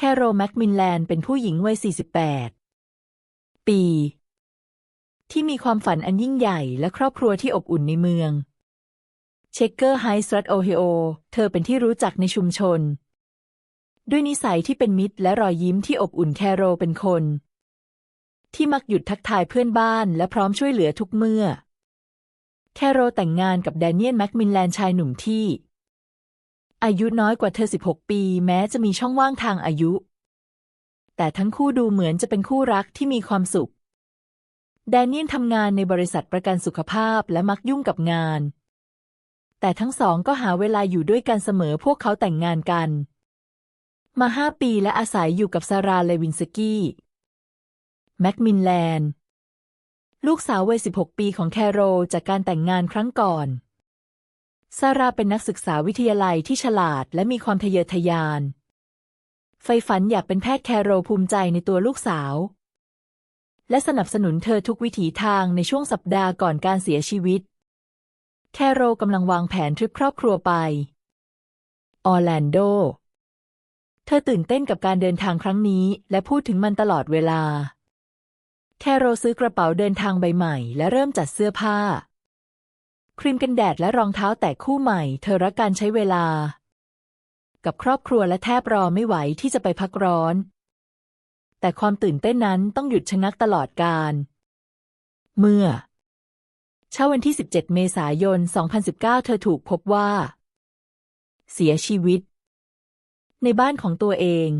แคโรแมคมินแลนเป็นผู้หญิงวัย 48 ปี ที่มีความฝันอันยิ่งใหญ่และครอบครัวที่อบอุ่นในเมือง เชคเกอร์ไฮส์รัฐโอไฮโอ เธอเป็นที่รู้จักในชุมชน ด้วยนิสัยที่เป็นมิตรและรอยยิ้มที่อบอุ่นแคโรเป็นคน ที่มักหยุดทักทายเพื่อนบ้านและพร้อมช่วยเหลือทุกเมื่อ แคโรแต่งงานกับแดเนียลแมคมินแลนชายหนุ่มที่ อายุน้อยกว่าเธอ 16 ปี แม้จะมีช่องว่างทางอายุ แต่ทั้งคู่ดูเหมือนจะเป็นคู่รักที่มีความสุข แดเนียลทำงานในบริษัทประกันสุขภาพและมักยุ่งกับงาน แต่ทั้งสองก็หาเวลาอยู่ด้วยกันเสมอพวกเขาแต่งงานกัน มาห้าปีและอาศัยอยู่กับซาราเลวินสกี้แมคมินแลนด์ ลูกสาววัย 16 ปีของแคโรจากการแต่งงานครั้งก่อน ซาราเป็นนักศึกษาวิทยาลัยที่ฉลาดและมีความทะเยอทะยาน ไฟฝันอยากเป็นแพทย์แคโรภูมิใจในตัวลูกสาว และสนับสนุนเธอทุกวิถีทางในช่วงสัปดาห์ก่อนการเสียชีวิต แคโรกำลังวางแผนทริปครอบครัวไป ออร์แลนโด เธอตื่นเต้นกับการเดินทางครั้งนี้ และพูดถึงมันตลอดเวลา แคโรซื้อกระเป๋าเดินทางใบใหม่ และเริ่มจัดเสื้อผ้า ครีมกันแดดและรองเท้าแตะคู่ใหม่ เธอรักการใช้เวลา กับครอบครัวและแทบรอไม่ไหวที่จะไปพักร้อน แต่ความตื่นเต้นนั้นต้องหยุดชะงักตลอดการ เมื่อ เช้าวันที่ 17 เมษายน 2019 เธอถูกพบว่า เสียชีวิต ในบ้านของตัวเอง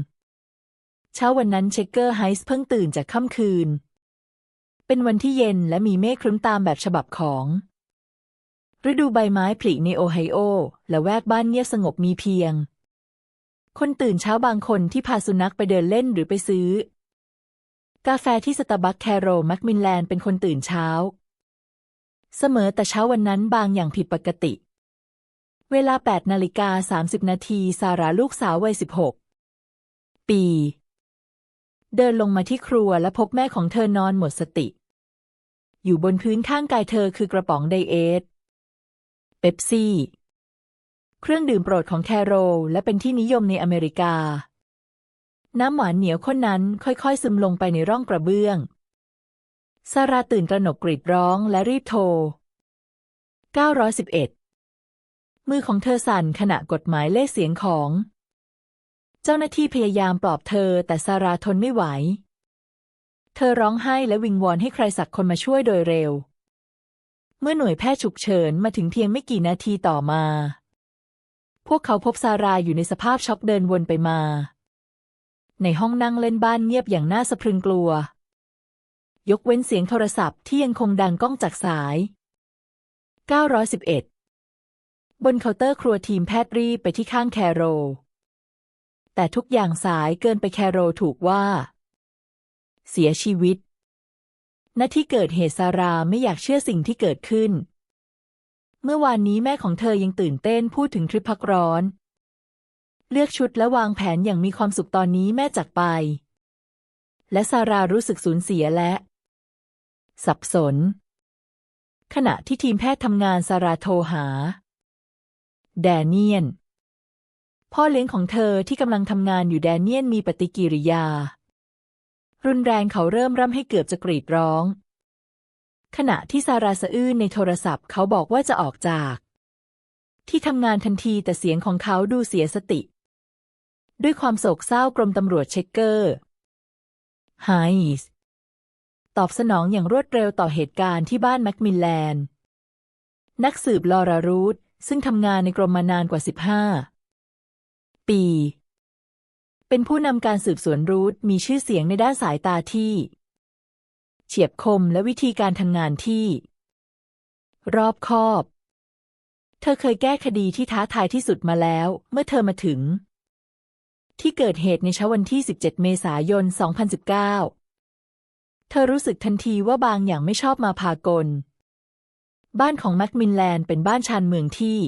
เช้าวันนั้นเชคเกอร์ไฮส์เพิ่งตื่นจากค่ำคืน เป็นวันที่เย็นและมีเมฆครึ้มตามแบบฉบับของ ฤดูใบไม้ผลิในโอไฮโอ และแวกบ้านเงียบสงบมีเพียง คนตื่นเช้าบางคนที่พาสุนัขไปเดินเล่นหรือไปซื้อ กาแฟที่สตาร์บัคแคโรแมคมินแลนด์เป็นคนตื่นเช้า เสมอแต่เช้าวันนั้นบางอย่างผิดปกติ เวลา 8 นาฬิกา 30 นาทีซาราลูกสาววัย 16 ปี เดินลงมาที่ครัวและพบแม่ของเธอนอนหมดสติ อยู่บนพื้นข้างกายเธอคือกระป๋องไดเอท เป๊ปซี่ เครื่องดื่มโปรดของแคโรและเป็นที่นิยมในอเมริกา น้ำหวานเหนียวข้นนั้นค่อยๆ ซึมลงไปในร่องกระเบื้อง ซาราตื่นตระหนกกรีดร้องและรีบโทร 911 มือของเธอสั่นขณะกดหมายเลขเสียงของ เจ้าหน้าที่พยายามปลอบเธอแต่ซาราทนไม่ไหว เธอร้องไห้และวิงวอนให้ใครสักคนมาช่วยโดยเร็ว เมื่อหน่วยแพทย์ฉุกเฉินมาถึงเพียงไม่กี่นาทีต่อมา พวกเขาพบซาราอยู่ในสภาพช็อกเดินวนไปมา ในห้องนั่งเล่นบ้านเงียบอย่างน่าสะพรึงกลัว ยกเว้นเสียงโทรศัพท์ที่ยังคงดังก้องจากสาย 911 บนเคาน์เตอร์ครัวทีมแพทย์รีบไปที่ข้างแคโร แต่ทุกอย่างสายเกินไปแคโรถูกว่า เสียชีวิต ณที่เกิดเหตุซาราไม่อยากเชื่อสิ่งที่เกิดขึ้น เมื่อวานนี้แม่ของเธอยังตื่นเต้นพูดถึงทริปพักร้อน เลือกชุดและวางแผนอย่างมีความสุขตอนนี้แม่จากไป และซารารู้สึกสูญเสียและ สับสน ขณะที่ทีมแพทย์ทำงานซาราโทรหา แดเนียน พ่อเลี้ยงของเธอที่กำลังทำงานอยู่แดเนียนมีปฏิกิริยา รุนแรงเขาเริ่มร่ำให้เกือบจะกรีดร้อง ขณะที่ซาราสะอื้นในโทรศัพท์เขาบอกว่าจะออกจาก ที่ทำงานทันทีแต่เสียงของเขาดูเสียสติ ด้วยความโศกเศร้ากรมตำรวจเช็คเกอร์ไฮส์ตอบสนองอย่างรวดเร็วต่อเหตุการณ์ที่บ้านแมคมิลแลนด์ นักสืบลอรารูธซึ่งทำงานในกรมมานานกว่า 15 ปี เป็นผู้นำการสืบสวนรูธมีชื่อเสียงในด้านสายตาที่ เฉียบคมและวิธีการทำงานที่ รอบคอบ เธอเคยแก้คดีที่ท้าทายที่สุดมาแล้ว เมื่อเธอมาถึง ที่เกิดเหตุในเช้าวันที่ 17 เมษายน 2019 เธอรู้สึกทันทีว่าบางอย่างไม่ชอบมาพากล บ้านของแมคมินแลนด์เป็นบ้านชานเมืองที่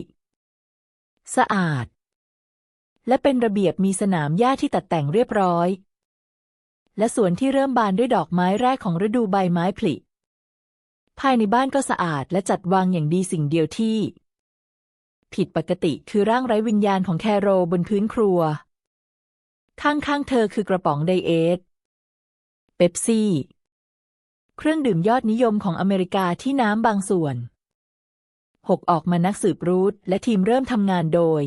สะอาด และเป็นระเบียบมีสนามหญ้าที่ตัดแต่งเรียบร้อย และสวนที่เริ่มบานด้วยดอกไม้แรกของฤดูใบไม้ผลิ ภายในบ้านก็สะอาดและจัดวางอย่างดีสิ่งเดียวที่ ผิดปกติคือร่างไร้วิญญาณของแคโรบนพื้นครัว ข้างๆเธอคือกระป๋องไดเอทเป๊ปซี่ เครื่องดื่มยอดนิยมของอเมริกาที่น้ำบางส่วนหกออกมานักสืบรูทและทีมเริ่มทำงานโดย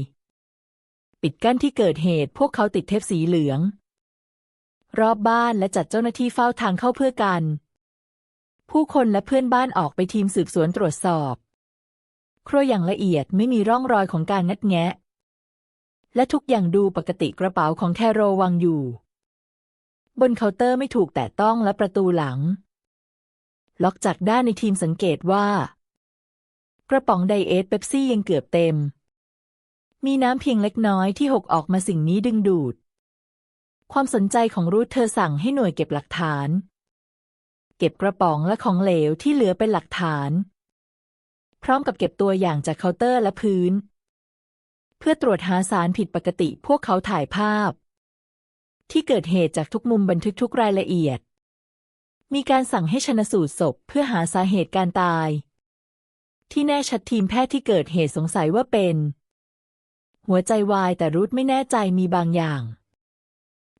ปิดกั้นที่เกิดเหตุ พวกเขาติดเทปสีเหลือง รอบบ้านและจัดเจ้าหน้าที่เฝ้าทางเข้าเพื่อกัน ผู้คนและเพื่อนบ้านออกไปทีมสืบสวนตรวจสอบ ครัวอย่างละเอียดไม่มีร่องรอยของการงัดแงะ และทุกอย่างดูปกติกระเป๋าของแคโรวางอยู่ บนเคาน์เตอร์ไม่ถูกแตะต้องและประตูหลัง ล็อกจากด้านในทีมสังเกตว่า กระป๋องไดเอทเป๊ปซี่ยังเกือบเต็ม มีน้ำเพียงเล็กน้อยที่หกออกมาสิ่งนี้ดึงดูด ความสนใจของรูทเธอสั่งให้หน่วยเก็บหลักฐาน เก็บกระป๋องและของเหลวที่เหลือเป็นหลักฐาน พร้อมกับเก็บตัวอย่างจากเคาน์เตอร์และพื้น เพื่อตรวจหาสารผิดปกติพวกเขาถ่ายภาพ ที่เกิดเหตุจากทุกมุมบันทึกทุกรายละเอียด มีการสั่งให้ชนสูตรศพเพื่อหาสาเหตุการตาย ที่แน่ชัดทีมแพทย์ที่เกิดเหตุสงสัยว่าเป็น หัวใจวายแต่รูทไม่แน่ใจมีบางอย่าง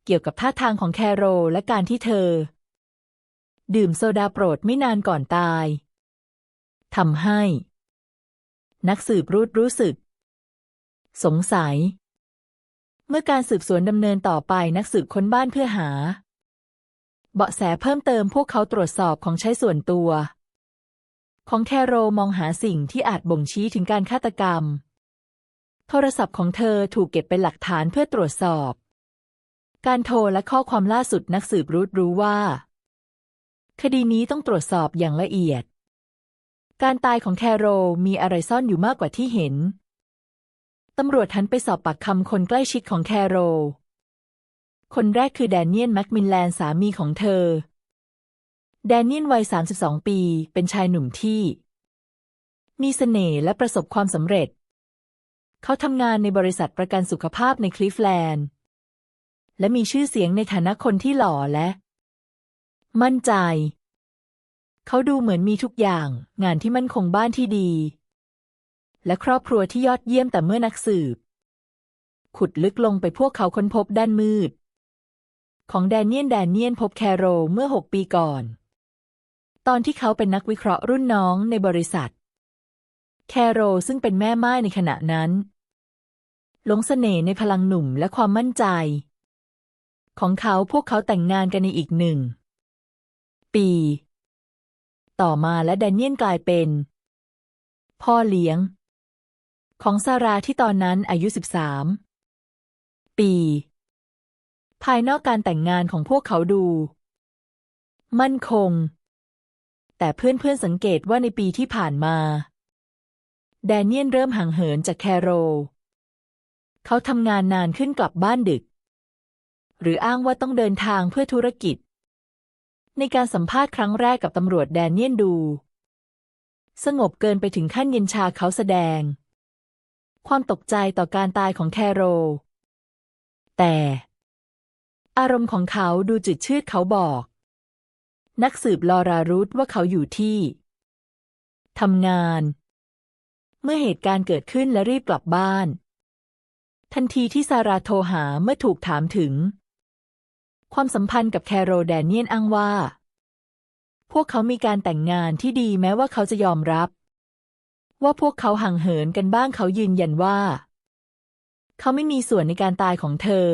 เกี่ยวกับท่าทางของแคโรและการที่เธอ ดื่มโซดาโปรดไม่นานก่อนตายทำให้ นักสืบรูทรู้สึก สงสัย เมื่อการสืบสวนดำเนินต่อไปนักสืบค้นบ้านเพื่อหา เบาะแสเพิ่มเติมพวกเขาตรวจสอบของใช้ส่วนตัว ของแคโรมองหาสิ่งที่อาจบ่งชี้ถึงการฆาตกรรม โทรศัพท์ของเธอถูกเก็บเป็นหลักฐานเพื่อตรวจสอบ การโทรและข้อความล่าสุดนักสืบรูทรู้ว่า คดีนี้ต้องตรวจสอบอย่างละเอียด การตายของแคโรมีอะไรซ่อนอยู่มากกว่าที่เห็น ตำรวจทันไปสอบปากคำคนใกล้ชิดของแคโร คนแรกคือแดเนียลแมคมิลแลนสามีของเธอ แดเนียลวัย 32 ปี เป็นชายหนุ่มที่ มีเสน่ห์และประสบความสำเร็จ เขาทำงานในบริษัทประกันสุขภาพในคลิฟแลนด์ และมีชื่อเสียงในฐานะคนที่หล่อและ มั่นใจ เขาดูเหมือนมีทุกอย่าง งานที่มั่นคงบ้านที่ดี และครอบครัวที่ยอดเยี่ยมแต่เมื่อนักสืบ ขุดลึกลงไปพวกเขาค้นพบด้านมืด ของแดเนียนแดเนียนพบแคโรเมื่อหกปีก่อน ตอนที่เขาเป็นนักวิเคราะห์รุ่นน้องในบริษัทแคโรซึ่งเป็นแม่ไม้ในขณะนั้น หลงเสน่ห์ในพลังหนุ่มและความมั่นใจ ของเขาพวกเขาแต่งงานกันในอีกหนึ่ง ปี ต่อมาและแดเนียนกลายเป็น พ่อเลี้ยง ของซาราที่ตอนนั้นอายุ 13 ปี ภายนอกการแต่งงานของพวกเขาดู มั่นคง แต่เพื่อนๆสังเกตว่าในปีที่ผ่านมา แดเนียนเริ่มห่างเหินจากแคโร เขาทำงานนานขึ้นกลับบ้านดึก หรืออ้างว่าต้องเดินทางเพื่อธุรกิจ ในการสัมภาษณ์ครั้งแรกกับตำรวจแดนเนียนดู สงบเกินไปถึงขั้นเย็นชาเขาแสดง ความตกใจต่อการตายของแคโร แต่ อารมณ์ของเขาดูจืดชืดเขาบอก นักสืบลอรารุธว่าเขาอยู่ที่ทำงาน เมื่อเหตุการณ์เกิดขึ้นและรีบกลับบ้าน ทันทีที่ซาราโทรหาเมื่อถูกถามถึง ความสัมพันธ์กับแคโรแดเนียนอ้างว่า พวกเขามีการแต่งงานที่ดีแม้ว่าเขาจะยอมรับ ว่าพวกเขาห่างเหินกันบ้างเขายืนยันว่า เขาไม่มีส่วนในการตายของเธอ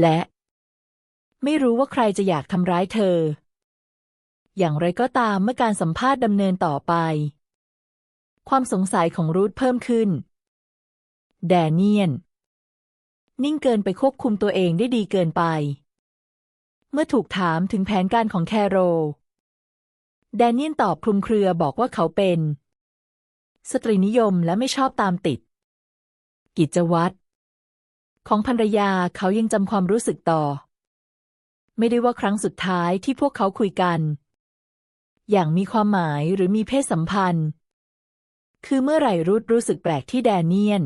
และ ไม่รู้ว่าใครจะอยากทำร้ายเธอ อย่างไรก็ตามเมื่อการสัมภาษณ์ดำเนินต่อไป ความสงสัยของรูทเพิ่มขึ้น แดเนียน นิ่งเกินไปควบคุมตัวเองได้ดีเกินไป เมื่อถูกถามถึงแผนการของแคโร แดเนียนตอบคลุมเครือบอกว่าเขาเป็น สตรีนิยมและไม่ชอบตามติด กิจวัตรของภรรยาเขายังจำความรู้สึกต่อ ไม่ได้ว่าครั้งสุดท้ายที่พวกเขาคุยกัน อย่างมีความหมายหรือมีเพศสัมพันธ์ คือเมื่อไหร่รุธรู้สึกแปลกที่แดเนียน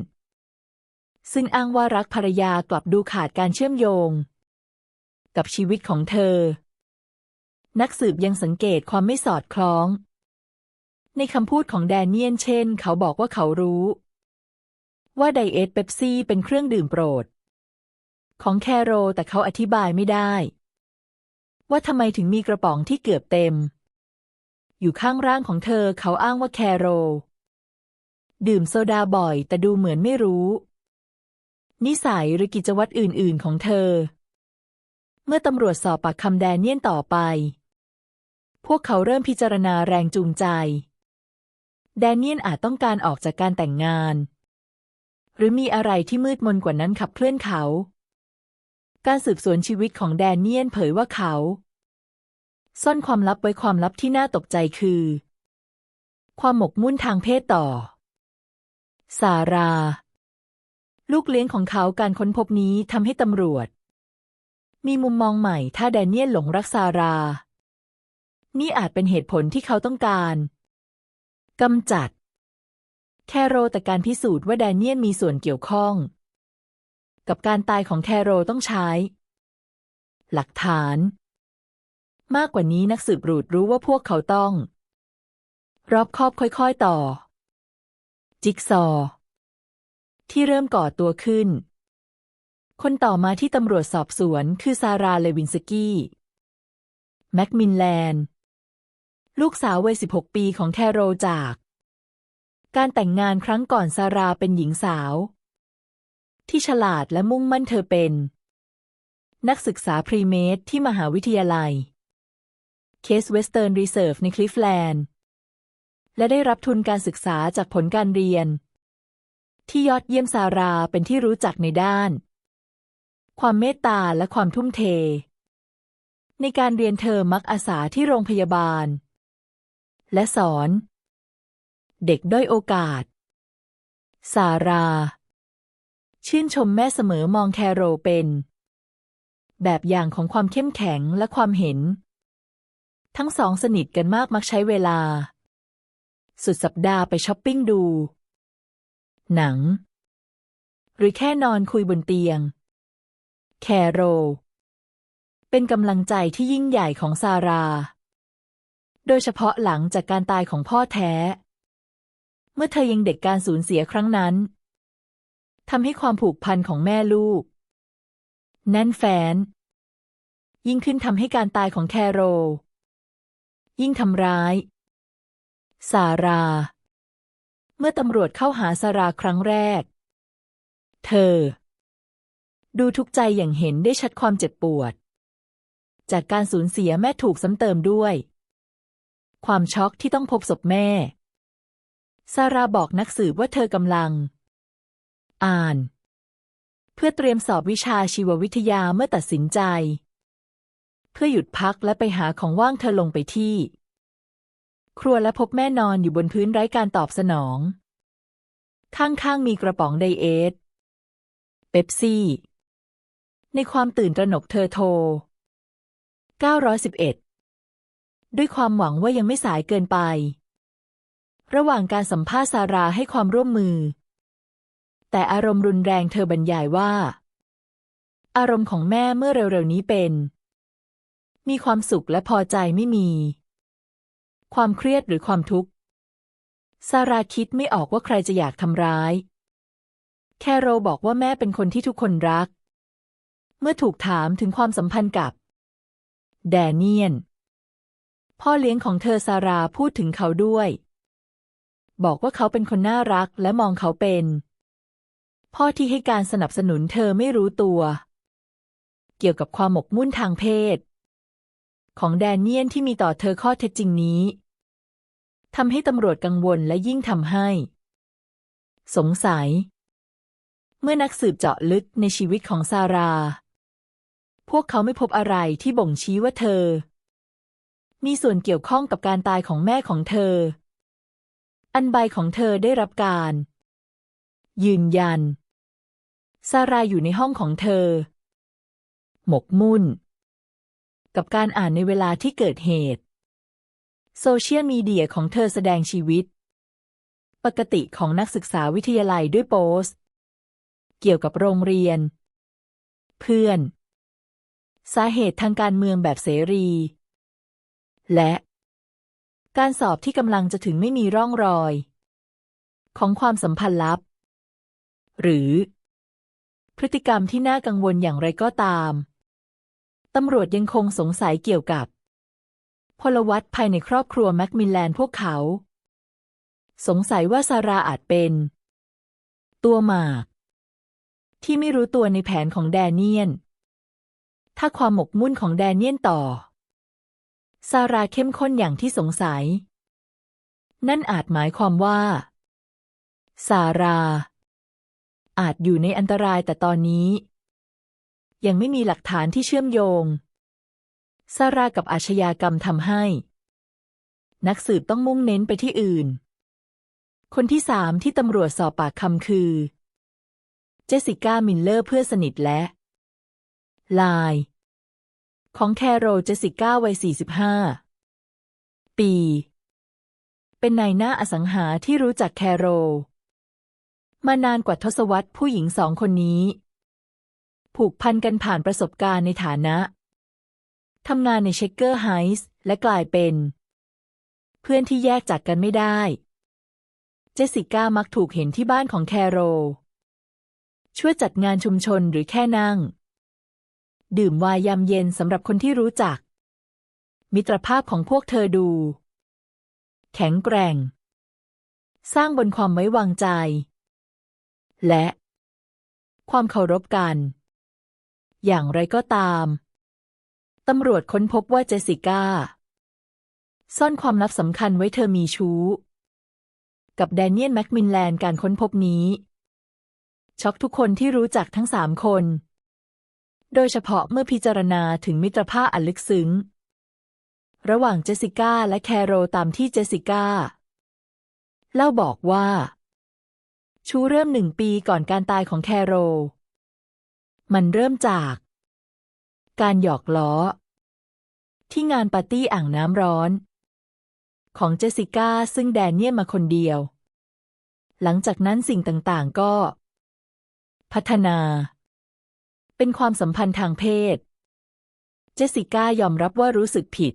ซึ่งอ้างว่ารักภรรยากลับดูขาดการเชื่อมโยง กับชีวิตของเธอ นักสืบยังสังเกตความไม่สอดคล้อง ในคำพูดของแดเนียนเช่น เขาบอกว่าเขารู้ ว่าไดเอทเปปซี่เป็นเครื่องดื่มโปรด ของแคโรแต่เขาอธิบายไม่ได้ ว่าทำไมถึงมีกระป๋องที่เกือบเต็ม อยู่ข้างร่างของเธอเขาอ้างว่าแคโร ดื่มโซดาบ่อย แต่ดูเหมือนไม่รู้ นิสัยหรือกิจวัตรอื่น ๆ ของเธอ เมื่อตำรวจสอบปากคำแดเนียนต่อไป พวกเขาเริ่มพิจารณาแรงจูงใจ แดเนียนอาจต้องการออกจากการแต่งงาน หรือมีอะไรที่มืดมนกว่านั้นขับเคลื่อนเขา การสืบสวนชีวิตของแดเนียนเผยว่าเขา ซ่อนความลับไว้ความลับที่น่าตกใจคือ ความหมกมุ่นทางเพศต่อ ซารา ลูกเลี้ยงของเขาการค้นพบนี้ทำให้ตำรวจ มีมุมมองใหม่ถ้าแดเนียลหลงรักซารา นี่อาจเป็นเหตุผลที่เขาต้องการกำจัด แคโรแต่การพิสูจน์ว่าแดเนียลมีส่วนเกี่ยวข้อง กับการตายของแคโรต้องใช้ หลักฐาน มากกว่านี้นักสืบรูดรู้ว่าพวกเขาต้อง รอบคอบค่อยๆต่อ จิ๊กซอ ที่เริ่มก่อตัวขึ้น คนต่อมาที่ตำรวจสอบสวนคือซาราเลวินสกี้ แม็กมินแลนด์ ลูกสาววัย 16 ปีของแคโรจาก การแต่งงานครั้งก่อนซาราเป็นหญิงสาว ที่ฉลาดและมุ่งมั่นเธอเป็น นักศึกษาพรีเมดที่มหาวิทยาลัย เคสเวสเทิร์นรีเซิร์ฟในคลิฟแลนด์และได้รับทุนการศึกษาจากผลการเรียน ที่ยอดเยี่ยมซาราเป็นที่รู้จักในด้าน ความเมตตาและความทุ่มเท ในการเรียนเธอมักอาสาที่โรงพยาบาล และสอน เด็กด้อยโอกาส ซารา ชื่นชมแม่เสมอมองแคโรเป็น แบบอย่างของความเข้มแข็งและความเห็น ทั้งสองสนิทกันมากมักใช้เวลา สุดสัปดาห์ไปช้อปปิ้งดู หนัง หรือแค่นอนคุยบนเตียง แคโร เป็นกำลังใจที่ยิ่งใหญ่ของซารา โดยเฉพาะหลังจากการตายของพ่อแท้ เมื่อเธอยังเด็กการสูญเสียครั้งนั้นทำให้ความผูกพันของแม่ลูก แน่นแฟน ยิ่งขึ้นทำให้การตายของแคโร ยิ่งทำร้าย ซารา มื่อตำรวจเข้าหาซาราครั้งแรก เธอ ดูทุกใจอย่างเห็นได้ชัดความเจ็บปวด จากการสูญเสียแม่ถูกซ้ำเติมด้วย ความช็อกที่ต้องพบศพแม่ ซาราบอกนักสืบว่าเธอกำลัง อ่าน เพื่อเตรียมสอบวิชาชีววิทยาเมื่อตัดสินใจ เพื่อหยุดพักและไปหาของว่างเธอลงไปที่ ครัวและพบแม่นอนอยู่บนพื้นไร้การตอบสนอง ข้างๆมีกระป๋องไดเอทเป๊ปซี่ ในความตื่นตระหนกเธอโทร 911 ด้วยความหวังว่ายังไม่สายเกินไป ระหว่างการสัมภาษณ์ซาราให้ความร่วมมือ แต่อารมณ์รุนแรงเธอบรรยายว่า อารมณ์ของแม่เมื่อเร็วๆนี้เป็น มีความสุขและพอใจไม่มี ความเครียดหรือความทุกข์ซาราคิดไม่ออกว่าใครจะอยากทำร้าย แคโรบอกว่าแม่เป็นคนที่ทุกคนรัก เมื่อถูกถามถึงความสัมพันธ์กับ แดเนียน พ่อเลี้ยงของเธอซาราพูดถึงเขาด้วย บอกว่าเขาเป็นคนน่ารักและมองเขาเป็น พ่อที่ให้การสนับสนุนเธอไม่รู้ตัว เกี่ยวกับความหมกมุ่นทางเพศ ของแดเนียนที่มีต่อเธอข้อเท็จจริงนี้ ทำให้ตำรวจกังวลและยิ่งทำให้ สงสัย เมื่อนักสืบเจาะลึกในชีวิตของซารา พวกเขาไม่พบอะไรที่บ่งชี้ว่าเธอ มีส่วนเกี่ยวข้องกับการตายของแม่ของเธอ อันใบของเธอได้รับการ ยืนยัน ซาราอยู่ในห้องของเธอ หมกมุ่น กับการอ่านในเวลาที่เกิดเหตุ โซเชียลมีเดียของเธอแสดงชีวิต ปกติของนักศึกษาวิทยาลัยด้วยโพสต์ เกี่ยวกับโรงเรียน เพื่อน สาเหตุทางการเมืองแบบเสรี และ การสอบที่กำลังจะถึงไม่มีร่องรอย ของความสัมพันธ์ลับ หรือ พฤติกรรมที่น่ากังวลอย่างไรก็ตามตำรวจยังคงสงสัยเกี่ยวกับ พลวัตภายในครอบครัวแมคมิลแลนด์พวกเขา สงสัยว่าซาราอาจเป็น ตัวหมาก ที่ไม่รู้ตัวในแผนของแดเนียน ถ้าความหมกมุ่นของแดเนียนต่อ ซาราเข้มข้นอย่างที่สงสัย นั่นอาจหมายความว่า ซารา อาจอยู่ในอันตรายแต่ตอนนี้ ยังไม่มีหลักฐานที่เชื่อมโยง ซารากับอาชญากรรมทำให้ นักสืบต้องมุ่งเน้นไปที่อื่น คนที่สามที่ตำรวจสอบปากคำคือ เจสสิก้ามิลเลอร์เพื่อนสนิทและ ลาย ของแคโรเจสสิก้าวัย 45 ปี เป็นนายหน้าอสังหาที่รู้จักแคโร มานานกว่าทศวรรษผู้หญิงสองคนนี้ ผูกพันกันผ่านประสบการณ์ในฐานะ ทำงานในเชคเกอร์ไฮส์และกลายเป็น เพื่อนที่แยกจากกันไม่ได้ เจสสิก้ามักถูกเห็นที่บ้านของแคโร ช่วยจัดงานชุมชนหรือแค่นั่ง ดื่มวายยามเย็นสำหรับคนที่รู้จัก มิตรภาพของพวกเธอดู แข็งแกร่ง สร้างบนความไว้วางใจ และ ความเคารพกัน อย่างไรก็ตาม ตำรวจค้นพบว่าเจสิก้า ซ่อนความลับสำคัญไว้เธอมีชู้ กับแดเนียลแมคมินแลนการค้นพบนี้ ช็อกทุกคนที่รู้จักทั้งสามคน โดยเฉพาะเมื่อพิจารณาถึงมิตรภาพอันลึกซึ้ง ระหว่างเจสิก้าและแคโรตามที่เจสิก้า เล่าบอกว่า ชู้เริ่มหนึ่งปีก่อนการตายของแคโร มันเริ่มจาก การหยอกล้อ ที่งานปาร์ตี้อ่างน้ำร้อน ของเจสสิก้าซึ่งแดนเนียลมาคนเดียว หลังจากนั้นสิ่งต่างๆก็ พัฒนา เป็นความสัมพันธ์ทางเพศ เจสสิก้ายอมรับว่ารู้สึกผิด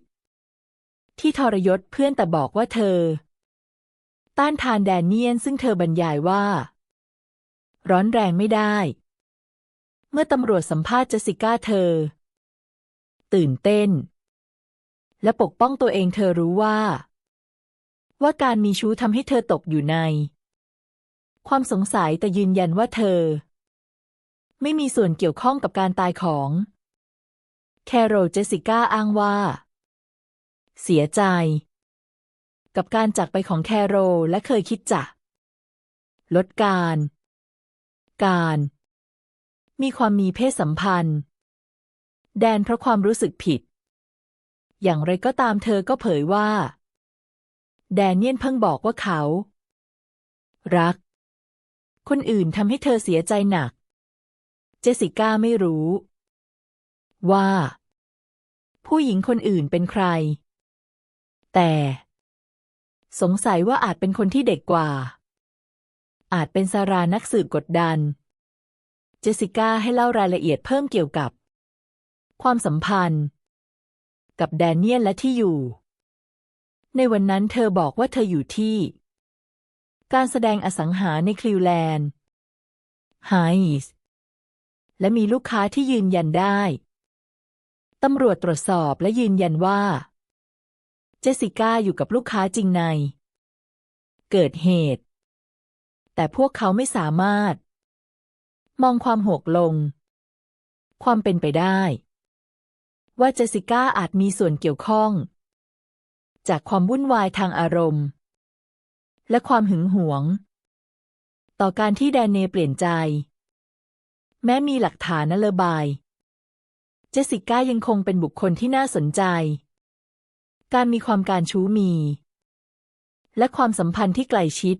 ที่ทรยศเพื่อนแต่บอกว่าเธอ ต้านทานแดนเนียลซึ่งเธอบรรยายว่า ร้อนแรงไม่ได้เมื่อตำรวจสัมภาษณ์เจสสิก้าเธอ ตื่นเต้น และปกป้องตัวเองเธอรู้ว่า ว่าการมีชู้ทำให้เธอตกอยู่ใน ความสงสัยแต่ยืนยันว่าเธอ ไม่มีส่วนเกี่ยวข้องกับการตายของ แคโรลเจสิก้าอ้างว่า เสียใจ กับการจากไปของแคโรลและเคยคิดจะลดการ การ มีความมีเพศสัมพันธ์ แดนเพราะความรู้สึกผิด อย่างไรก็ตามเธอก็เผยว่า แดเนียนเพิ่งบอกว่าเขา รัก คนอื่นทำให้เธอเสียใจหนัก เจสิก้าไม่รู้ ว่า ผู้หญิงคนอื่นเป็นใคร แต่ สงสัยว่าอาจเป็นคนที่เด็กกว่า อาจเป็นซารานักสืบกดดัน เจสิก้าให้เล่ารายละเอียดเพิ่มเกี่ยวกับ ความสัมพันธ์ กับแดเนียลและที่อยู่ ในวันนั้นเธอบอกว่าเธออยู่ที่ การแสดงอสังหาในคลิวแลนด์ไฮส์และมีลูกค้าที่ยืนยันได้ ตำรวจตรวจสอบและยืนยันว่า เจสสิก้าอยู่กับลูกค้าจริงใน เกิดเหตุ แต่พวกเขาไม่สามารถ มองความหกลง ความเป็นไปได้ ว่าเจสิก้าอาจมีส่วนเกี่ยวข้อง จากความวุ่นวายทางอารมณ์ และความหึงหวง ต่อการที่แดนเนเปลี่ยนใจ แม้มีหลักฐานนเลบาย เจสิก้ายังคงเป็นบุคคลที่น่าสนใจ การมีความการชู้มี และความสัมพันธ์ที่ใกล้ชิด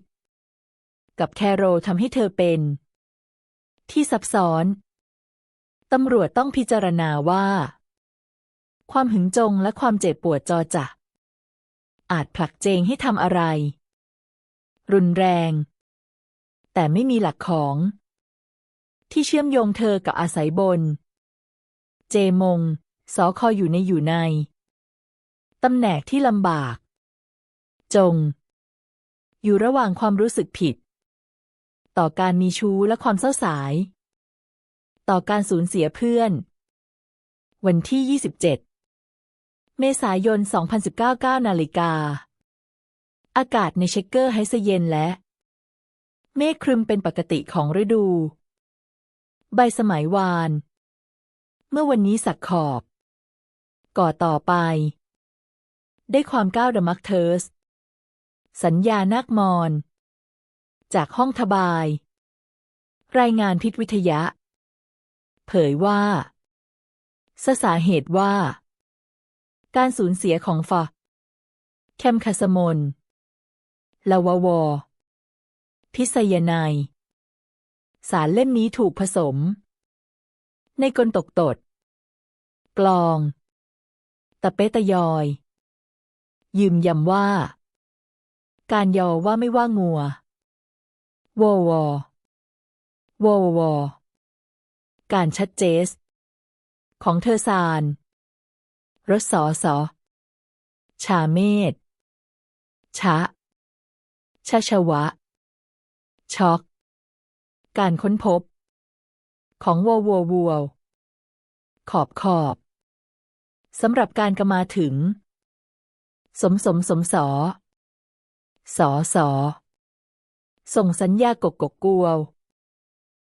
กับแคโรทำให้เธอเป็น ที่ซับซ้อนตำรวจต้องพิจารณาว่า ความหึงจงและความเจ็บปวดจอจะ อาจผลักเจงให้ทำอะไร รุนแรง แต่ไม่มีหลักของ ที่เชื่อมโยงเธอกับอาศัยบน เจมง สอคออยู่ในอยู่ในตำแหน่งที่ลำบาก จง อยู่ระหว่างความรู้สึกผิด ต่อการมีชู้และความเศร้าสาย ต่อการสูญเสียเพื่อน วันที่ 27 เมษายน 2019 9นาฬิกา อากาศในเชคเกอร์ไฮส์เย็นและ เมฆครึมเป็นปกติของฤดู ใบสมัยวาน เมื่อวันนี้สักขอบ ก่อต่อไป ได้ความก้าวดมักเทิร์ส สัญญานักมอน จากห้องทบาย รายงานพิษวิทยะ เผยว่าสสาเหตุว่า การสูญเสียของฟอแคมคาสมนลาวาวอ พิษยไนายสารเล่มนี้ถูกผสม ในกลตกตด กลอง ตะเปตะยอย ยืมยำว่า การยอว่าไม่ว่างัว วอวอวอวอการชัดเจส ของเธอซาน รสสอสอชาเมธชะชาชวะ ช็อก การค้นพบ ของวัววัววัวขอบขอบ สำหรับการกมาถึง สมสมสมสอ สอสอ ส่งสัญญากกกกกวว